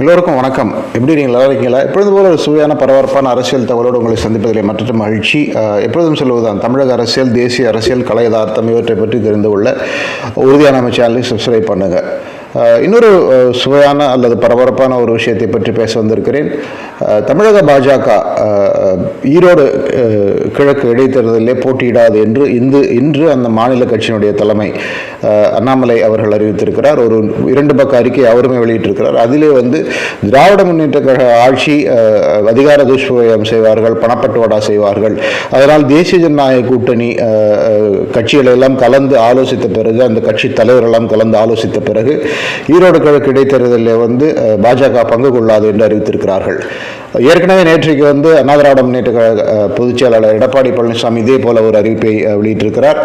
எல்லோருக்கும் வணக்கம். எப்படி நீங்கள் நல்லா இருக்கீங்களா? எப்பொழுதும் போல ஒரு சுவையான பரபரப்பான அரசியல் தகவலோடு உங்களை சந்திப்பதிலே மற்ற மகிழ்ச்சி. எப்பொழுதும் சொல்வதுதான் தமிழக அரசியல் தேசிய அரசியல் கலை யதார்த்தம் இவற்றை பற்றி தெரிந்து கொள்ள உறுதியான நம்ம சேனலை சப்ஸ்கிரைப் பண்ணுங்கள் இன்னொரு சுவையான அல்லது பரபரப்பான ஒரு விஷயத்தை பற்றி பேச வந்திருக்கிறேன். தமிழக பாஜக ஈரோடு கிழக்கு இடைத்தேர்தலிலே போட்டியிடாது என்று இந்து இன்று அந்த மாநில கட்சியினுடைய தலைமை அண்ணாமலை அவர்கள் அறிவித்திருக்கிறார். ஒரு இரண்டு பக்க அறிக்கை அவருமே வெளியிட்டிருக்கிறார். அதிலே வந்து திராவிட முன்னேற்ற கழக ஆட்சி அதிகார துஷ்பிரயோகம் செய்வார்கள் பணப்பட்டுவாடா செய்வார்கள். அதனால் தேசிய ஜனநாயக கூட்டணி கட்சிகளெல்லாம் கலந்து ஆலோசித்த பிறகு அந்த கட்சி தலைவரெல்லாம் கலந்து ஆலோசித்த பிறகு ஈரோடு கிழக்கு இடைத்தேர்தலில் வந்து அஹ், பாஜக பங்கு கொள்ளாது என்று அறிவித்திருக்கிறார்கள். ஏற்கனவே நேற்றைக்கு வந்து அண்ணா திராவிட முன்னேற்ற கழக பொதுச் செயலாளர் எடப்பாடி பழனிசாமி இதே போல ஒரு அறிவிப்பை வெளியிட்டிருக்கிறார்.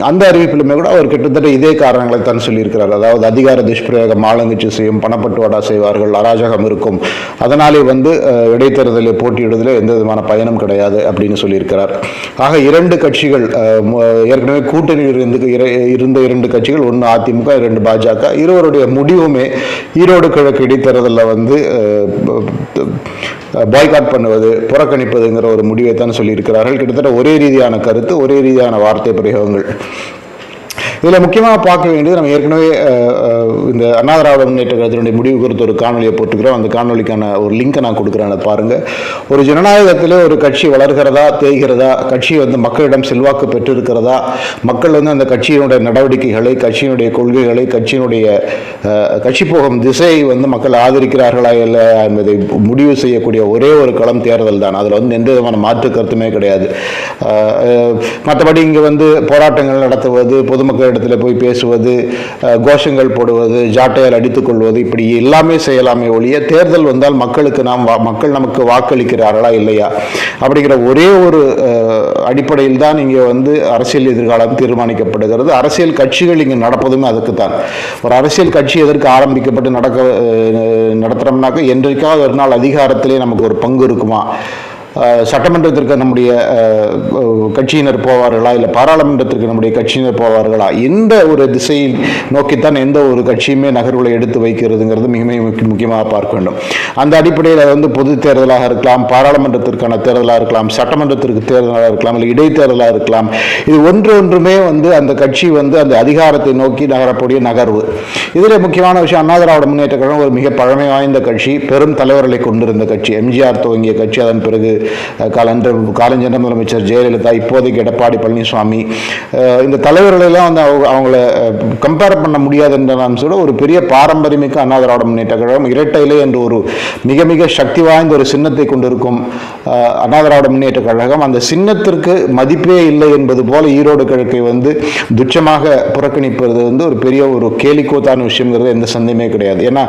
அந்த அறிவிப்பிலுமே கூட அவர் கிட்டத்தட்ட இதே காரணங்களை தான் சொல்லியிருக்கிறார். அதாவது அதிகார துஷ்பிரயோகம் ஆளுங்கட்சி செய்யும் பணப்பட்டுவாடா செய்வார்கள் அராஜகம் இருக்கும். அதனாலே வந்து இடைத்தேர்தலில் போட்டியிடுவதில் எந்த விதமான பயனும் கிடையாது அப்படின்னு சொல்லியிருக்கிறார். ஆக இரண்டு கட்சிகள் ஏற்கனவே கூட்டணியில் இருந்து இர- இருந்த இரண்டு கட்சிகள் ஒன்று அதிமுக இரண்டு பாஜக இருவருடைய முடிவுமே ஈரோடு கிழக்கு இடைத்தேர்தலில் வந்து பாய்காட் பண்ணுவது புறக்கணிப்பதுங்கிற ஒரு முடிவை தான் சொல்லியிருக்கிறார்கள். கிட்டத்தட்ட ஒரே ரீதியான கருத்து ஒரே ரீதியான வார்த்தை உபயோகங்கள். இதில் முக்கியமாக பார்க்க வேண்டியது நம்ம ஏற்கனவே அஹ், இந்த அண்ணா திராவிட முன்னேற்ற கழகத்தினுடைய முடிவு குறித்து ஒரு காணொலியை போட்டுக்கிறோம். அந்த காணொலிக்கான ஒரு லிங்கை நான் கொடுக்குறேன். அதை பாருங்கள் ஒரு ஜனநாயகத்தில் ஒரு கட்சி வளர்கிறதா தேய்கிறதா கட்சி வந்து மக்களிடம் செல்வாக்கு பெற்றிருக்கிறதா மக்கள் வந்து அந்த கட்சியினுடைய நடவடிக்கைகளை கட்சியினுடைய கொள்கைகளை கட்சியினுடைய கட்சி போகும் திசையை வந்து மக்கள் ஆதரிக்கிறார்களா இல்லை என்பதை முடிவு செய்யக்கூடிய ஒரே ஒரு களம் தேர்தல் தான். அதில் வந்து எந்த விதமான மாற்று கருத்துமே கிடையாது. மற்றபடி இங்கே வந்து போராட்டங்கள் நடத்துவது பொதுமக்கள் இடத்துல போய் பேசுவது கோஷங்கள் போடுவது ஜாட்டையால் அடித்துக் கொள்வது இப்படி எல்லாமே செய்யலாமே ஒழிய தேர்தல் வந்தால் மக்களுக்கு நாம் வா- மக்கள் நமக்கு வாக்களிக்கிறார்களா இல்லையா? அப்படிங்கிற ஒரே ஒரு அடிப்படையில் தான் இங்கே வந்து அரசியல் எதிர்காலம் தீர்மானிக்கப்படுகிறது. அரசியல் கட்சிகள் இங்கே நடப்பதுமே அதுக்கு தான் ஒரு அரசியல் கட்சி எதற்கு ஆரம்பிக்கப்பட்டு நடக்க அஹ், நடத்துகிறோம்னாக்க என்றைக்காவது ஒரு நாள் அதிகாரத்திலே நமக்கு ஒரு பங்கு இருக்குமா? சட்டமன்றத்திற்கு நம்முடைய கட்சியினர் போவார்களா? இல்லை பாராளுமன்றத்திற்கு நம்முடைய கட்சியினர் போவார்களா? எந்த ஒரு திசையில் நோக்கித்தான் எந்த ஒரு கட்சியுமே நகர்வுகளை எடுத்து வைக்கிறதுங்கிறது மிக மிக முக்கிய- முக்கியமாக பார்க்க வேண்டும். அந்த அடிப்படையில் வந்து பொது தேர்தலாக இருக்கலாம் பாராளுமன்றத்திற்கான தேர்தலாக இருக்கலாம் சட்டமன்றத்திற்கு தேர்தலாக இருக்கலாம் இல்லை இடைத்தேர்தலாக இருக்கலாம். இது ஒன்று ஒன்றுமே வந்து அந்த கட்சி வந்து அந்த அதிகாரத்தை நோக்கி நகரக்கூடிய நகர்வு. இதில் முக்கியமான விஷயம் அண்ணா திராவிட முன்னேற்ற கழகம் ஒரு மிக பழமை வாய்ந்த கட்சி பெரும் தலைவர்களை கொண்டிருந்த கட்சி எம்ஜிஆர் துவங்கிய கட்சி அதன் பிறகு காலன்ற காலஞ்சென்ற முதலமைச்சர் ஜெயலலிதா இப்போதைக்கு எடப்பாடி பழனிசாமி இந்த தலைவர்களெல்லாம் வந்து அவங்க அவங்கள கம்பேர் பண்ண முடியாது என்ற சொல்ல ஒரு பெரிய பாரம்பரியமிக்க அண்ணா திராவிட முன்னேற்ற கழகம் இரட்டையிலே என்று ஒரு மிக மிக சக்தி வாய்ந்த ஒரு சின்னத்தை கொண்டிருக்கும் அண்ணா திராவிட முன்னேற்ற கழகம். அந்த சின்னத்திற்கு மதிப்பே இல்லை என்பது போல ஈரோடு கிழக்கை வந்து துச்சமாக புறக்கணிப்பது வந்து ஒரு பெரிய ஒரு கேலிக்கோத்தான விஷயங்கிறது எந்த சந்தேகமே கிடையாது. ஏன்னா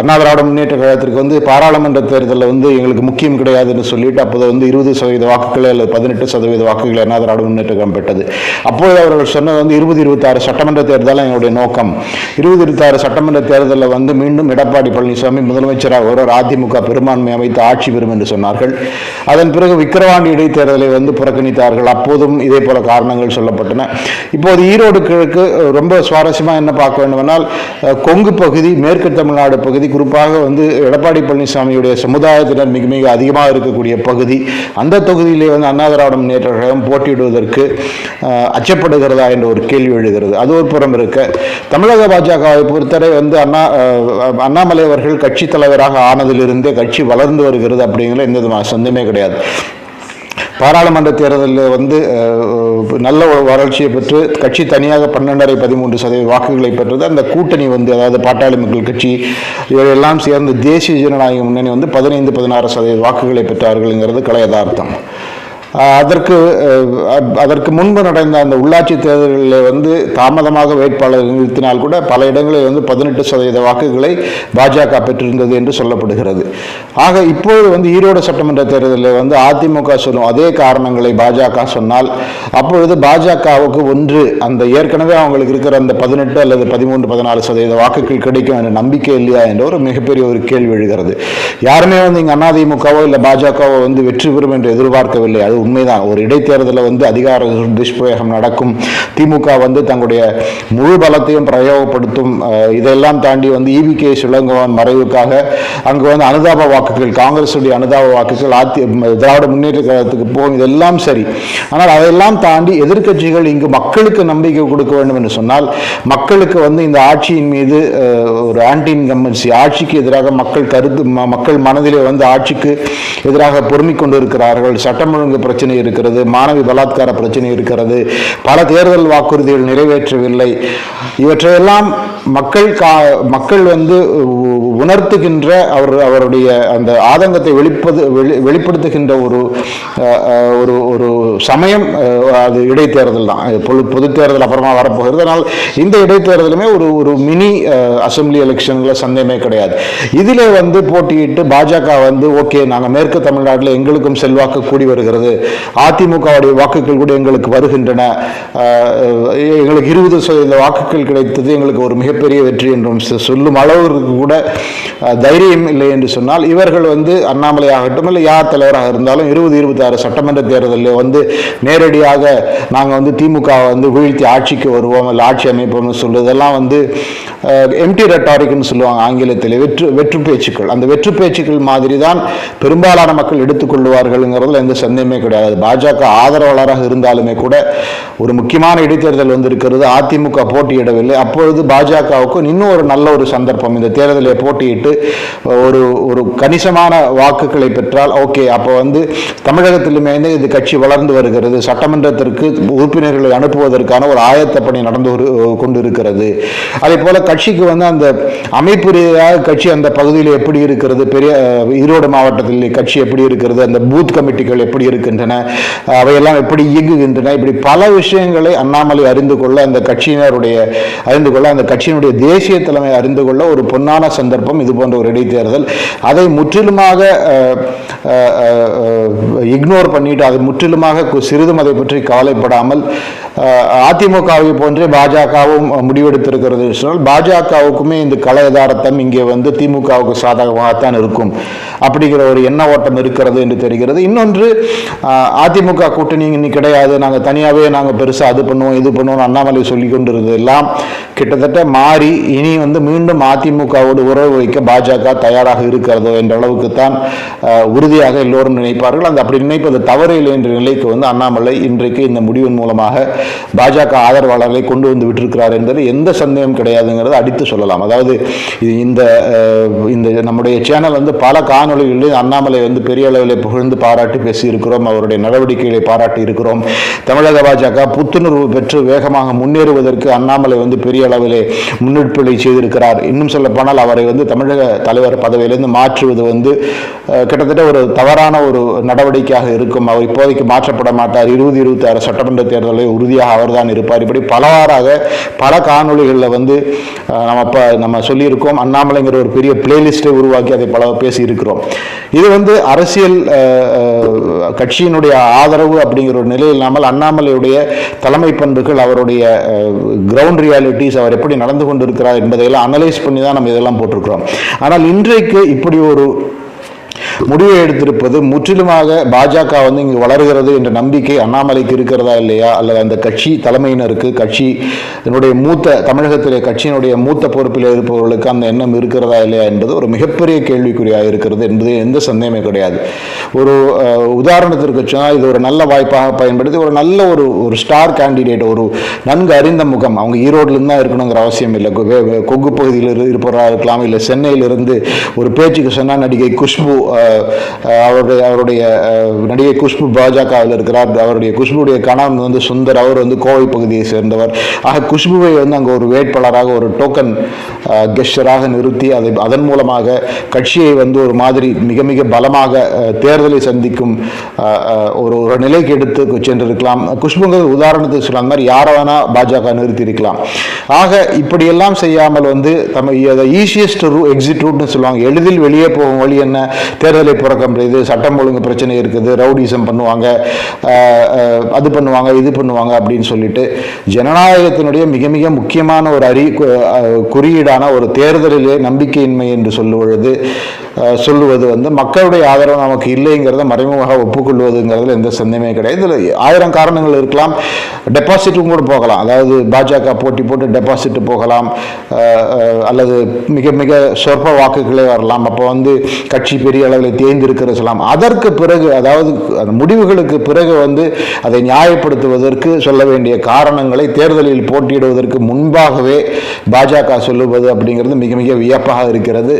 அண்ணா திராவிட முன்னேற்ற கழகத்திற்கு வந்து பாராளுமன்ற தேர்தலில் வந்து எங்களுக்கு முக்கியம் கிடையாதுன்னு சொல்லிட்டு அப்போது வந்து இருபது சதவீத வாக்குகளை அல்லது பதினெட்டு சதவீத வாக்குகளை என்ன திராவிட முன்னேற்ற கழகம் பெற்றது. அப்போது அவர்கள் சொன்னது வந்து இருபது இருபத்தாறு சட்டமன்ற தேர்தல் எங்களுடைய நோக்கம். இருபது இருபத்தாறு சட்டமன்ற தேர்தலில் வந்து மீண்டும் எடப்பாடி பழனிசாமி முதலமைச்சராக ஒரு அதிமுக பெரும்பான்மை அமைத்து ஆட்சி பெறும் என்று சொன்னார்கள். அதன் பிறகு விக்கிரவாண்டி இடைத்தேர்தலை வந்து புறக்கணித்தார்கள். அப்போதும் இதே போல காரணங்கள் சொல்லப்பட்டன. இப்போது ஈரோடு கிழக்கு ரொம்ப சுவாரஸ்யமாக என்ன பார்க்க வேண்டுமென்றால் கொங்கு பகுதி மேற்கு தமிழ்நாடு பகுதி குறிப்பாக வந்து எடப்பாடி பழனிசாமியுடைய சமுதாயத்தினர் மிக மிக அதிகமாக இருக்கக்கூடிய பகுதி. அந்த தொகுதியிலே வந்து அண்ணா திராவிட முன்னேற்ற கழகம் போட்டியிடுவதற்கு அச்சப்படுகிறதா என்ற ஒரு கேள்வி எழுகிறது. அது ஒரு புறம் இருக்க தமிழக பாஜகவை பொறுத்தவரை வந்து அண்ணா அண்ணாமலை அவர்கள் கட்சி தலைவராக ஆனதிலிருந்தே கட்சி வளர்ந்து வருகிறது அப்படிங்கிற எந்த சந்தமே கிடையாது. பாராளுமன்ற தேர்தலில் வந்து நல்ல ஒரு வளர்ச்சியை பெற்று கட்சி தனியாக பன்னெண்டரை பதிமூன்று சதவீத வாக்குகளை பெற்றது. அந்த கூட்டணி வந்து அதாவது பாட்டாளி மக்கள் கட்சி இவையெல்லாம் சேர்ந்து தேசிய ஜனநாயக முன்னணி வந்து பதினைந்து பதினாறு சதவீத வாக்குகளை பெற்றார்கள்ங்கிறது கலை யதார்த்தம். அதற்கு அதற்கு முன்பு நடந்த அந்த உள்ளாட்சி தேர்தல்களில் வந்து தாமதமாக வேட்பாளர் நிறுத்தினால் கூட பல இடங்களில் வந்து பதினெட்டு சதவீத வாக்குகளை பாஜக பெற்றிருந்தது என்று சொல்லப்படுகிறது. ஆக இப்போது வந்து ஈரோடு சட்டமன்ற தேர்தலில் வந்து அதிமுக சொல்லும் அதே காரணங்களை பாஜக சொன்னால் அப்பொழுது பாஜகவுக்கு ஒன்று அந்த ஏற்கனவே அவங்களுக்கு இருக்கிற அந்த பதினெட்டு அல்லது பதிமூன்று பதினாலு சதவீத வாக்குகள் கிடைக்கும் என்ற நம்பிக்கை இல்லையா என்ற ஒரு மிகப்பெரிய ஒரு கேள்வி எழுகிறது. யாருமே வந்து இங்கே அதிமுகவோ இல்லை பாஜகவோ வந்து வெற்றி பெறும் என்று எதிர்பார்க்கவில்லை. அது உண்மைதான். ஒரு இடைத்தேர்தலில் வந்து அதிகார துஷ்பிரயோகம் நடக்கும். திமுக வந்து தங்களுடைய முழு பலத்தையும் பிரயோகப்படுத்தும். இதெல்லாம் தாண்டி வந்து இவி கே. இளங்கோவன் மறைவுக்காக அங்கு வந்து அனுதாப வாக்குகள் காங்கிரஸுடைய அனுதாப வாக்குகள் அதி திராவிட முன்னேற்ற கழகத்துக்கு போகும். இதெல்லாம் சரி. ஆனால் அதெல்லாம் தாண்டி எதிர்க்கட்சிகள் இங்கு மக்களுக்கு நம்பிக்கை கொடுக்க வேண்டும் என்று சொன்னால் மக்களுக்கு வந்து இந்த ஆட்சியின் மீது ஒரு ஆன்டி இன்கம்பன்சி ஆட்சிக்கு எதிராக மக்கள் கருத்து மக்கள் மனதிலே வந்து ஆட்சிக்கு எதிராக பொறுமிக் கொண்டிருக்கிறார்கள். சட்டம் ஒழுங்கு பிரச்சனை இருக்கிறது மாணவி பலாத்கார பிரச்சனை இருக்கிறது பல தேர்தல் வாக்குறுதிகள் நிறைவேற்றவில்லை. இவற்றையெல்லாம் மக்கள் கா மக்கள் வந்து உணர்த்துகின்ற அவர் அவருடைய அந்த ஆதங்கத்தை வெளிப்பது வெளி வெளிப்படுத்துகின்ற ஒரு ஒரு ஒரு சமயம் அது இடைத்தேர்தல் தான். பொது பொது தேர்தல் அப்புறமா வரப்போகிறது. அதனால் இந்த இடைத்தேர்தலுமே ஒரு ஒரு மினி அசம்பிளி எலெக்ஷன்ல சந்தேகமே கிடையாது. இதில் வந்து போட்டியிட்டு பாஜக வந்து ஓகே நாங்கள் மேற்கு தமிழ்நாட்டில் எங்களுக்கும் செல்வாக்கு கூடி வருகிறது. அதிமுகவுடைய வாக்குகள் கூட எங்களுக்கு வருகின்றன. எங்களுக்கு இருபது சதவீத வாக்குகள் கிடைத்தது. எங்களுக்கு ஒரு மிகப்பெரிய வெற்றி என்றும் சொல்லும் அளவிற்கு கூட தைரியம் இல்லை என்று சொன்னால் இவர்கள் வந்து அண்ணாமலை ஆகட்டும் இல்லை யார் தலைவராக இருந்தாலும் இருபது இருபத்தாறு சட்டமன்ற தேர்தலில் வந்து நேரடியாக நாங்கள் வந்து திமுக வந்து வீழ்த்தி ஆட்சிக்கு வருவோம் இல்லை ஆட்சி அமைப்போம்னு சொல்லுவதெல்லாம் வந்து எம்டி ரெட்டாரிக்னு சொல்லுவாங்க ஆங்கிலத்தில். வெற்று வெற்று பேச்சுக்கள். அந்த வெற்று பேச்சுக்கள் மாதிரி தான் பெரும்பாலான மக்கள் எடுத்துக்கொள்வார்கள்ங்கிறதுல எந்த சந்தேகமே கிடையாது. பாஜக ஆதரவாளராக இருந்தாலுமே கூட ஒரு முக்கியமான இடைத்தேர்தல் வந்திருக்கிறது. அதிமுக போட்டியிடவில்லை. அப்பொழுது பாஜகவுக்கும் இன்னும் ஒரு நல்ல ஒரு சந்தர்ப்பம். இந்த தேர்தலை போட்டி போட்டியிட்டு ஒரு ஒரு கணிசமான வாக்குகளை பெற்றால் ஓகே அப்போ வந்து தமிழகத்திலுமே இது கட்சி வளர்ந்து வருகிறது. சட்டமன்றத்திற்கு உறுப்பினர்களை அனுப்புவதற்கான ஒரு ஆயத்த பணி நடந்து கொண்டிருக்கிறது. அதே போல கட்சிக்கு வந்து அந்த அமைப்பு ரீதியாக கட்சி அந்த பகுதியில் எப்படி இருக்கிறது பெரிய ஈரோடு மாவட்டத்தில் கட்சி எப்படி இருக்கிறது அந்த பூத் கமிட்டிகள் எப்படி இருக்கின்றன அவையெல்லாம் எப்படி இயங்குகின்றன இப்படி பல விஷயங்களை அண்ணாமலை அறிந்து கொள்ள அந்த கட்சியினருடைய அறிந்து கொள்ள அந்த கட்சியினுடைய தேசிய தலைமை அறிந்து கொள்ள ஒரு பொன்னான சந்தர்ப்பம் இது போன்ற ஒரு இடைத்தேர்தல் அதை முற்றிலுமாக இக்னோர் பண்ணிட்டு அது முற்றிலுமாக சிறிதும் அதை பற்றி கவலைப்படாமல் அதிமுகவை போன்றே பாஜகவும் முடிவெடுத்திருக்கிறது சொன்னால் பாஜகவுக்குமே இந்த கள யதார்த்தம் இங்கே வந்து திமுகவுக்கு சாதகமாகத்தான் இருக்கும். அப்படிங்கிற ஒரு எண்ண ஓட்டம் இருக்கிறது என்று தெரிகிறது. இன்னொன்று அதிமுக கூட்டணி இன்னைக்கு கிடையாது. நாங்கள் தனியாகவே நாங்கள் பெருசாக அது பண்ணுவோம் இது பண்ணுவோம் அண்ணாமலை சொல்லி கொண்டிருந்தது எல்லாம் கிட்டத்தட்ட மாறி இனி வந்து மீண்டும் அதிமுகவோடு உறவு வைக்க பாஜக தயாராக இருக்கிறது என்ற அளவுக்கு தான் உறுதியாக எல்லோரும் நினைப்பார்கள். அந்த அப்படி நினைப்பது தவறு இல்லை என்ற நிலைக்கு வந்து அண்ணாமலை இன்றைக்கு இந்த முடிவின் மூலமாக பாஜக ஆதரவாளர்களை கொண்டு வந்து விட்டிருக்கிறார் என்பது எந்த சந்தேகம் கிடையாதுங்கிறத அடித்து சொல்லலாம். அதாவது இந்த இந்த நம்முடைய சேனல் வந்து பல காணொலிகளில் அண்ணாமலை வந்து பெரிய அளவில் புகழ்ந்து பாராட்டி பேசியிருக்கிறோம். அவருடைய நடவடிக்கைகளை பாராட்டி இருக்கிறோம். தமிழக பாஜக புத்துணர்வு பெற்று வேகமாக முன்னேறுவதற்கு அண்ணாமலை வந்து பெரிய அளவிலே முன்னெடுப்புகளை செய்திருக்கிறார். இன்னும் சொல்ல போனால் அவரை வந்து தமிழக தலைவர் பதவியிலிருந்து மாற்றுவது வந்து கிட்டத்தட்ட ஒரு தவறான ஒரு நடவடிக்கையாக இருக்கும். அவர் இப்போதைக்கு மாற்றப்பட மாட்டார். இருபது இருபத்தி ஆறு சட்டமன்ற தேர்தலில் உறுதியாக அவர்தான் இருப்பார். இப்படி பலவாறாக பல காணொளிகளில் வந்து நம்ம இப்போ நம்ம சொல்லியிருக்கோம். அண்ணாமலைங்கிற ஒரு பெரிய பிளேலிஸ்ட்டை உருவாக்கி அதை பல பேசியிருக்கிறோம். இது வந்து அரசியல் கட்சியினுடைய ஆதரவு அப்படிங்கிற ஒரு நிலை இல்லாமல் அண்ணாமலையுடைய தலைமை பண்புகள் அவருடைய கிரவுண்ட் ரியாலிட்டிஸ் அவர் எப்படி நடந்து கொண்டிருக்கிறார் என்பதையெல்லாம் அனலைஸ் பண்ணி தான் நம்ம இதெல்லாம் போட்டிருக்கிறோம். ஆனால் இன்றைக்கு இப்படி ஒரு முடிவை எடுத்திருப்பது முற்றிலுமாக பாஜக வந்து இங்கு வளர்கிறது என்ற நம்பிக்கை அண்ணாமலைக்கு இருக்கிறதா இல்லையா? அல்லது அந்த கட்சி தலைமையினருக்கு கட்சி என்னுடைய மூத்த தமிழகத்திலே கட்சியினுடைய மூத்த பொறுப்பில் இருப்பவர்களுக்கு அந்த எண்ணம் இருக்கிறதா இல்லையா என்பது ஒரு மிகப்பெரிய கேள்விக்குறியாக இருக்கிறது என்பது எந்த சந்தேகமே கிடையாது. ஒரு உதாரணத்திற்கு சொன்னால் இது ஒரு நல்ல வாய்ப்பாக பயன்படுத்தி ஒரு நல்ல ஒரு ஒரு ஸ்டார் கேண்டிடேட் ஒரு நன்கு அறிந்த முகம். அவங்க ஈரோட்லேருந்து தான் இருக்கணுங்கிற அவசியம் இல்லை. கொ- கொங்கு பகுதியில் இருப்பவராக இருக்கலாம் இல்லை சென்னையிலிருந்து ஒரு பேச்சுக்கு சொன்னால் நடிகை குஷ்பு அவருடைய அவருடைய நடிகை குஷ்பு பாஜகவில் இருக்கிறார். அவருடைய குஷ்புடைய கணவன் வந்து சுந்தர் அவர் வந்து கோவை பகுதியை சேர்ந்தவர். ஆக குஷ்புவை வந்து அங்கே ஒரு வேட்பாளராக ஒரு டோக்கன் கெஸ்டராக நிறுத்தி அதை அதன் மூலமாக கட்சியை வந்து ஒரு மாதிரி மிக மிக பலமாக தேர்தலை சந்திக்கும் ஒரு ஒரு நிலைக்கு எடுத்து சென்றிருக்கலாம். குஷ்புங்கிறது உதாரணத்துக்கு சொல்ல மாதிரி யாரை வேணா பாஜக நிறுத்தி இருக்கலாம் ஆக இப்படியெல்லாம் செய்யாமல் வந்து தம் ஈஸியஸ்ட் ரூ எக்ஸிட் ரூட்னு சொல்லுவாங்க. எளிதில் வெளியே போகும் வழி என்ன? தேர்தலை முடியுது சட்டம் ஒழுங்கு பிரச்சனை இருக்குது ரவுடிசம் பண்ணுவாங்க அது பண்ணுவாங்க இது பண்ணுவாங்க அப்படின்னு சொல்லிட்டு ஜனநாயகத்தினுடைய மிக மிக முக்கியமான ஒரு அறி குறியீடான ஒரு தேர்தலிலே நம்பிக்கையின்மை என்று சொல்லுவது சொல்லுவது வந்து மக்களுடைய ஆதரவு நமக்கு இல்லைங்கிறத மறைமுகமாக ஒப்புக்கொள்வதுங்கிறதுல எந்த சந்தேகமே கிடையாது. இதில் ஆயிரம் காரணங்கள் இருக்கலாம். டெபாசிட்டும் கூட போகலாம். அதாவது பாஜக போட்டி போட்டு டெபாசிட் போகலாம். அல்லது மிக மிக சொற்ப வாக்குகளே வரலாம். அப்போ வந்து கட்சி பெரிய அளவில் தேர்ந்திருக்கிறது சொல்லலாம் அதற்கு பிறகு அதாவது அந்த முடிவுகளுக்கு பிறகு வந்து அதை நியாயப்படுத்துவதற்கு சொல்ல வேண்டிய காரணங்களை தேர்தலில் போட்டியிடுவதற்கு முன்பாகவே பாஜக சொல்லுவது அப்படிங்கிறது மிக மிக வியப்பாக இருக்கிறது.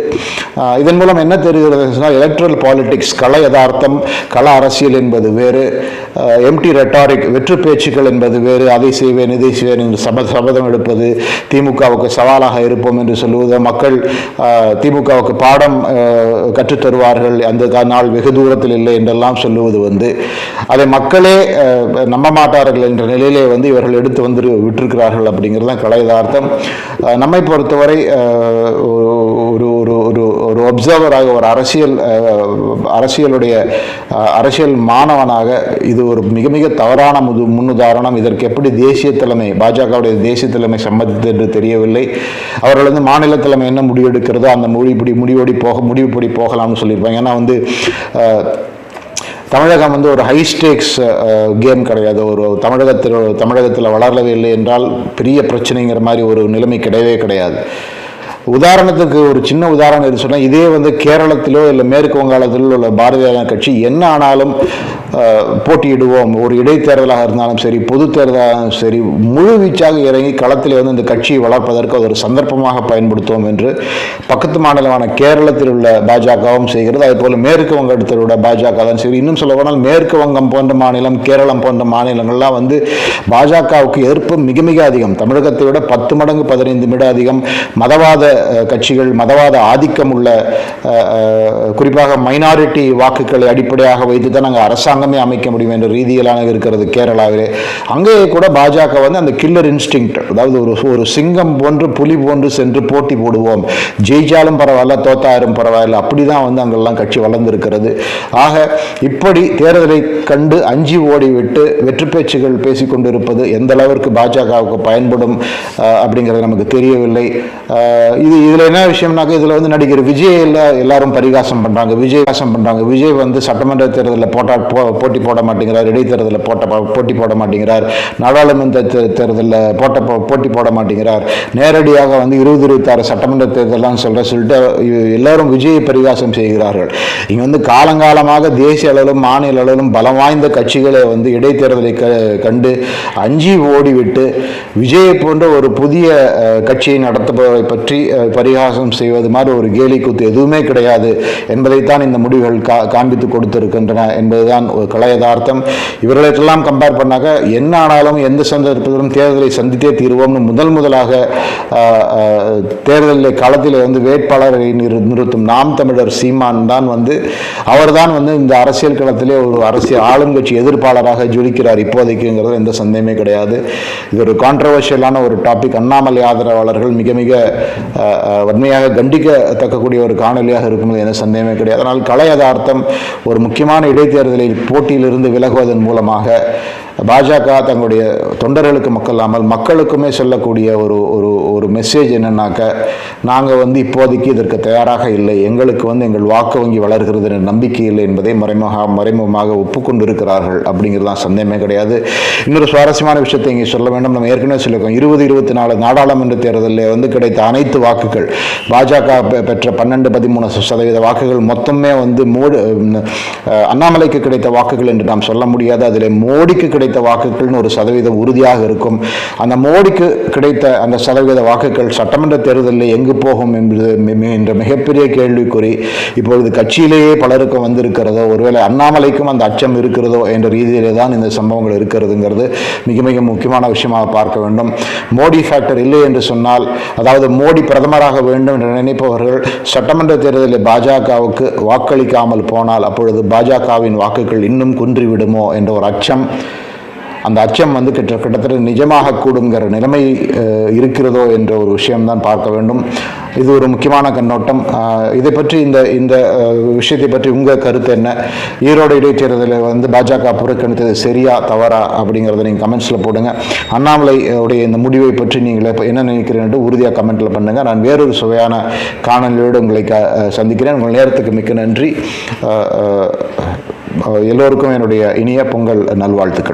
இதன் மூலம் என்ன தெரிகிறது சொன்னால் எலக்ட்ரல் பாலிடிக்ஸ் கள யதார்த்தம் கள அரசியல் என்பது வேறு எம்டி ரெட்டாரிக் வெற்று பேச்சுக்கள் என்பது வேறு அதை செய்வேன் இதை செய்வேன் என்று சப சபதம் எடுப்பது திமுகவுக்கு சவாலாக இருப்போம் என்று சொல்லுவது மக்கள் திமுகவுக்கு பாடம் கற்றுத்தருவார்கள் கற்றுத் தருவார்கள் அந்த நாள் வெகு தூரத்தில் இல்லை என்றெல்லாம் சொல்லுவது வந்து அதை மக்களே நம்ப மாட்டார்கள் என்ற நிலையிலே வந்து இவர்கள் எடுத்து வந்து விட்டிருக்கிறார்கள் அப்படிங்கிறது தான் கள யதார்த்தம். நம்மை பொறுத்தவரை ஒரு ஒரு ஒரு ஒப்சர்வராக ஒரு அரசியல் அரசியலுடைய அரசியல் மாணவனாக இது ஒரு மிக மிக தவறான முது முன்னுதாரணம். இதற்கு எப்படி தேசிய தலைமை பாஜகவுடைய தேசிய தலைமை சம்மதித்தது என்று தெரியவில்லை. அவர்கள் வந்து மாநில தலைமை என்ன முடிவெடுக்கிறதோ அந்த முடிவுப்படி முடிவோடி போக முடிவுப்படி போகலாம்னு சொல்லியிருப்பாங்க. ஏன்னா வந்து தமிழகம் வந்து ஒரு ஹை ஸ்டேக்ஸ் கேம் கிடையாது. ஒரு தமிழகத்தில் தமிழகத்தில் வளரவே இல்லை என்றால் பெரிய பிரச்சனைங்கிற மாதிரி ஒரு நிலைமை கிடையவே கிடையாது. உதாரணத்துக்கு ஒரு சின்ன உதாரணம் எது சொன்னால் இதே வந்து கேரளத்திலோ இல்லை மேற்கு வங்காளத்திலோ உள்ள பாரதிய கட்சி என்ன ஆனாலும் போட்டியிடுவோம். ஒரு இடைத்தேர்தலாக இருந்தாலும் சரி பொது தேர்தலாக சரி முழு வீச்சாக இறங்கி களத்தில் வந்து இந்த கட்சியை வளர்ப்பதற்கு அது ஒரு சந்தர்ப்பமாக பயன்படுத்துவோம் என்று பக்கத்து மாநிலமான கேரளத்தில் உள்ள பாஜகவும் செய்கிறது. அதே போல மேற்கு வங்கத்தில் உள்ள பாஜக தான் சரி இன்னும் சொல்ல போனால் மேற்கு வங்கம் போன்ற மாநிலம் கேரளம் போன்ற மாநிலங்கள்லாம் வந்து பாஜகவுக்கு எதிர்ப்பு மிக மிக அதிகம். தமிழகத்தை விட பத்து மடங்கு பதினைந்து மிட அதிகம். மதவாத கட்சிகள் மதவாத ஆதிக்கம் உள்ள குறிப்பாக மைனாரிட்டி வாக்குகளை அடிப்படையாக வைத்து தான் நாங்கள் அரசாங்கமே அமைக்க முடியும் என்ற ரீதியிலான இருக்கிறது கேரளாவிலே. அங்கேயே கூட பாஜக வந்து அந்த கில்லர் இன்ஸ்டிங் அதாவது ஒரு ஒரு சிங்கம் போன்று புலி போன்று சென்று போட்டி போடுவோம். ஜெயிச்சாலும் பரவாயில்ல தோத்தாயிரும் பரவாயில்ல அப்படி தான் வந்து அங்கெல்லாம் கட்சி வளர்ந்திருக்கிறது. ஆக இப்படி தேர்தலை கண்டு அஞ்சி ஓடிவிட்டு வெற்றி பேச்சுகள் பேசிக்கொண்டிருப்பது எந்த அளவிற்கு பாஜகவுக்கு பயன்படும் அப்படிங்கிறது நமக்கு தெரியவில்லை. இது இதில் என்ன விஷயம்னாக்க இதில் வந்து நடிகர் விஜயில் எல்லாரும் பரிகாசம் பண்ணுறாங்க விஜய் காசம் பண்ணுறாங்க விஜய் வந்து சட்டமன்ற தேர்தலில் போட்டா போ போட்டி போட மாட்டேங்கிறார். இடைத்தேர்தலில் போட்ட போட்டி போட மாட்டேங்கிறார். நாடாளுமன்ற தே- தேர்தலில் போட்ட போ- போட்டி போட மாட்டேங்கிறார். நேரடியாக வந்து இருபது இருபத்தாறு சட்டமன்ற தேர்தலாம் சொல்கிற சொல்லிட்டு எல்லாரும் விஜயை பரிகாசம் செய்கிறார்கள். இங்கே வந்து காலங்காலமாக தேசிய அளவிலும் மாநில அளவிலும் பலம் வாய்ந்த கட்சிகளை வந்து இடைத்தேர்தலை க கண்டு அஞ்சி ஓடிவிட்டு விஜயை போன்ற ஒரு புதிய கட்சியை நடத்துபவரை பற்றி பரிகாசம் செய்வது மாதிரி ஒரு கேலி கூத்து எதுவுமே கிடையாது என்பதைத்தான் இந்த முடிவுகள் கா காண்பித்து கொடுத்திருக்கின்றன என்பதுதான் ஒரு கலையதார்த்தம். இவர்களுக்கெல்லாம் கம்பேர் பண்ணாக்க என்ன ஆனாலும் எந்த சந்தர்ப்பத்திலும் தேர்தலை சந்தித்தே தீர்வோம்னு முதல் முதலாக தேர்தலில் களத்தில் வந்து வேட்பாளரை நிறு- நிறுத்தும் நாம் தமிழர் சீமான் தான் வந்து அவர்தான் வந்து இந்த அரசியல் களத்திலே ஒரு அரசியல் ஆளுங்கட்சி எதிர்ப்பாளராக ஜொலிக்கிறார் இப்போதைக்குங்கிறது எந்த சந்தேகமே கிடையாது. இது ஒரு கான்ட்ரவர்ஷியலான ஒரு டாபிக் அண்ணாமலை ஆதரவாளர்கள் மிக மிக வன்மையாக கண்டிக்கத்தக்கக்கூடிய ஒரு காணொலியாக இருக்கும்போது எந்த சந்தேகமே கிடையாது. அதனால் கலை யதார்த்தம் ஒரு முக்கியமான இடைத்தேர்தலில் போட்டியிலிருந்து விலகுவதன் மூலமாக பாஜக தங்களுடைய தொண்டர்களுக்கு மக்களாமல் மக்களுக்குமே சொல்லக்கூடிய ஒரு ஒரு ஒரு மெசேஜ் என்னன்னாக்க நாங்கள் வந்து இப்போதைக்கு இதற்கு தயாராக இல்லை. எங்களுக்கு வந்து எங்கள் வாக்கு வங்கி வளர்கிறது என்ற நம்பிக்கை இல்லை என்பதை மறைமுக மறைமுகமாக ஒப்புக்கொண்டிருக்கிறார்கள் இருக்கிறார்கள் அப்படிங்கிறதுலாம் சந்தேகமே கிடையாது. இன்னொரு சுவாரஸ்யமான விஷயத்தை இங்கே சொல்ல வேண்டும். நம்ம ஏற்கனவே சொல்லியிருக்கோம் இருபது இருபத்தி நாலு நாடாளுமன்ற தேர்தலில் வந்து கிடைத்த அனைத்து வாக்குகள் பாஜக பெ- பெற்ற பன்னெண்டு பதிமூணு சதவீத வாக்குகள் மொத்தமே வந்து மோடி அண்ணாமலைக்கு கிடைத்த வாக்குகள் என்று நாம் சொல்ல முடியாது. அதில் மோடிக்கு கிடைத்த வாக்குகள்னு ஒரு சதவீதம் உறுதியாக இருக்கும். அந்த மோடிக்கு கிடைத்த அந்த சதவீத வாக்குகள் சட்டமன்ற தேர்தலில் எங்கு போகும் என்பது என்ற மிகப்பெரிய கேள்விக்குறி. இப்பொழுது கட்சியிலேயே பலருக்கும் வந்திருக்கிறதோ ஒருவேளை அண்ணாமலைக்கும் அந்த அச்சம் இருக்கிறதோ என்ற ரீதியிலே தான் இந்த சம்பவங்கள் இருக்கிறதுங்கிறது மிக மிக முக்கியமான விஷயமாக பார்க்க வேண்டும். மோடி ஃபேக்டர் இல்லை என்று சொன்னால் அதாவது மோடி பிரதமராக வேண்டும் என்று நினைப்பவர்கள் சட்டமன்ற தேர்தலில் பாஜகவுக்கு வாக்களிக்காமல் போனால் அப்பொழுது பாஜகவின் வாக்குகள் இன்னும் குன்றிவிடுமோ என்ற ஒரு அச்சம் அந்த அச்சம் வந்து கிட்ட கிட்டத்தட்ட நிஜமாக கூடுங்கிற நிலைமை இருக்கிறதோ என்ற ஒரு விஷயம்தான் பார்க்க வேண்டும். இது ஒரு முக்கியமான கண்ணோட்டம். இதை பற்றி இந்த இந்த விஷயத்தை பற்றி உங்கள் கருத்து என்ன? ஈரோடு இடைத்தேர்தலில் வந்து பாஜக புறக்கணித்தது சரியா தவறா அப்படிங்கிறத நீங்கள் கமெண்ட்ஸில் போடுங்க. அண்ணாமலை உடைய இந்த முடிவை பற்றி நீங்கள் இப்ப என்ன என்று உறுதியாக கமெண்ட்டில் பண்ணுங்கள் நான் வேறொரு சுவையான காணொலியோடு உங்களை க சந்திக்கிறேன். உங்கள் நேரத்துக்கு மிக்க நன்றி. எல்லோருக்கும் என்னுடைய இனிய பொங்கல் நல்வாழ்த்துக்கள்.